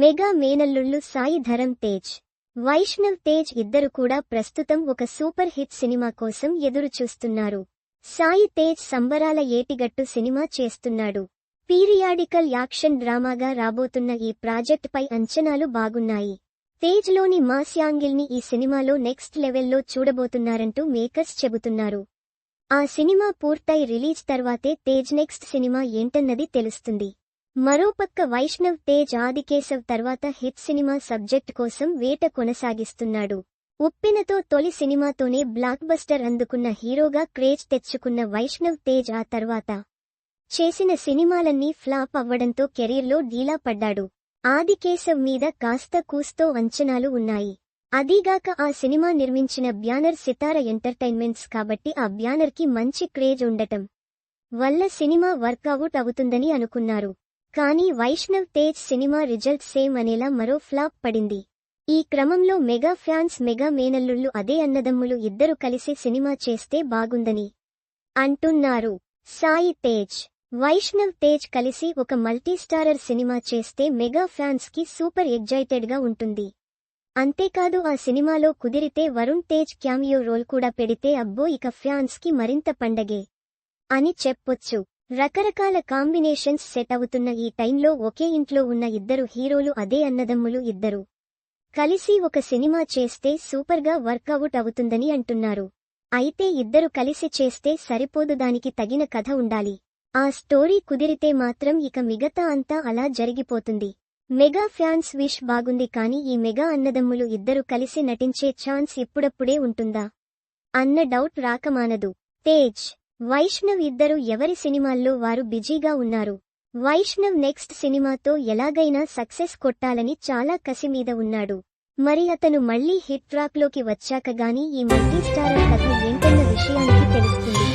Mega మేనల్లుళ్ళు సాయి ధరం తేజ్. వైష్ణవ్ తేజ్ ఇద్దరు కూడా ప్రస్తుతం ఒక సూపర్ హిట్ సినిమా కోసం ఎదురుచూస్తున్నారు. సాయి తేజ్ సంబరాల ఏటిగట్టు సినిమా చేస్తున్నాడు. పీరియాడికల్ యాక్షన్ డ్రామాగా రాబోతున్న ఈ ప్రాజెక్టుపై అంచనాలు బాగున్నాయి. తేజ్లోని మాస్ యాంగిల్ని ఈ సినిమాలో నెక్స్ట్ లెవెల్లో చూడబోతున్నారంటూ మేకర్స్ చెబుతున్నారు. ఆ సినిమా పూర్తయి రిలీజ్ తర్వాతే తేజ్ నెక్స్ట్ సినిమా ఏంటన్నది తెలుస్తుంది. మరోపక్క వైష్ణవ్ తేజ్ ఆదికేశవ్ తర్వాత హిట్ సినిమా సబ్జెక్ట్ కోసం వేట కొనసాగిస్తున్నాడు. ఉప్పినతో తొలి సినిమాతోనే బ్లాక్ బస్టర్ అందుకున్న హీరోగా క్రేజ్ తెచ్చుకున్న వైష్ణవ్ తేజ్ ఆ తర్వాత చేసిన సినిమాలన్నీ ఫ్లాప్ అవ్వడంతో కెరీర్లో డీలా పడ్డాడు. ఆదికేశవ్ మీద కాస్త కూస్తో అంచనాలు ఉన్నాయి. అదీగాక ఆ సినిమా నిర్మించిన బ్యానర్ సితార ఎంటర్టైన్మెంట్స్ కాబట్టి ఆ బ్యానర్కి మంచి క్రేజ్ ఉండటం వల్ల సినిమా వర్కౌట్ అవుతుందని అనుకున్నారు. కానీ Vaishnav Tej cinema result same అనేలా మరో ఫ్లాప్ పడింది. ఈ క్రమంలో మెగా ఫ్యాన్స్ మెగా మేనల్లుళ్ళు అదే అన్నదమ్ములు ఇద్దరు కలిసి సినిమా చేస్తే బాగుందని అంటున్నారు. సాయి తేజ్ వైష్ణవ్ తేజ్ కలిసి ఒక మల్టీస్టారర్ సినిమా చేస్తే మెగా ఫ్యాన్స్కి సూపర్ ఎగ్జైటెడ్గా ఉంటుంది. అంతేకాదు ఆ సినిమాలో కుదిరితే వరుణ్ తేజ్ క్యామియో రోల్ కూడా పెడితే అబ్బో ఇక ఫ్యాన్స్కి మరింత పండగే అని చెప్పొచ్చు. రకరకాల కాంబినేషన్స్ సెట్ అవుతున్న ఈ టైంలో ఒకే ఇంట్లో ఉన్న ఇద్దరు హీరోలు అదే అన్నదమ్ములు ఇద్దరు. కలిసి ఒక సినిమా చేస్తే సూపర్గా వర్కౌట్ అవుతుందని అంటున్నారు. అయితే ఇద్దరు కలిసి చేస్తే సరిపోదు దానికి తగిన కథ ఉండాలి. ఆ స్టోరీ కుదిరితే మాత్రం ఇక మిగతా అంతా అలా జరిగిపోతుంది. మెగా ఫ్యాన్స్ విష్ బాగుంది కానీ ఈ మెగా అన్నదమ్ములు ఇద్దరు కలిసి నటించే ఛాన్స్ ఇప్పుడప్పుడే ఉంటుందా? అన్న డౌట్ రాకమానదు. తేజ్ వైష్ణవ్ ఇద్దరు ఎవరి సినిమాల్లో వారు బిజీగా ఉన్నారు? వైష్ణవ్ నెక్స్ట్ సినిమాతో ఎలాగైనా సక్సెస్ కొట్టాలని చాలా కసి మీద ఉన్నాడు. మరి అతను మళ్ళీ హిట్ ట్రాక్లోకి వచ్చాక గానీ ఈ మల్టీస్టారర్ కథ ఏంటన్న విషయానికి తెలుస్తుంది.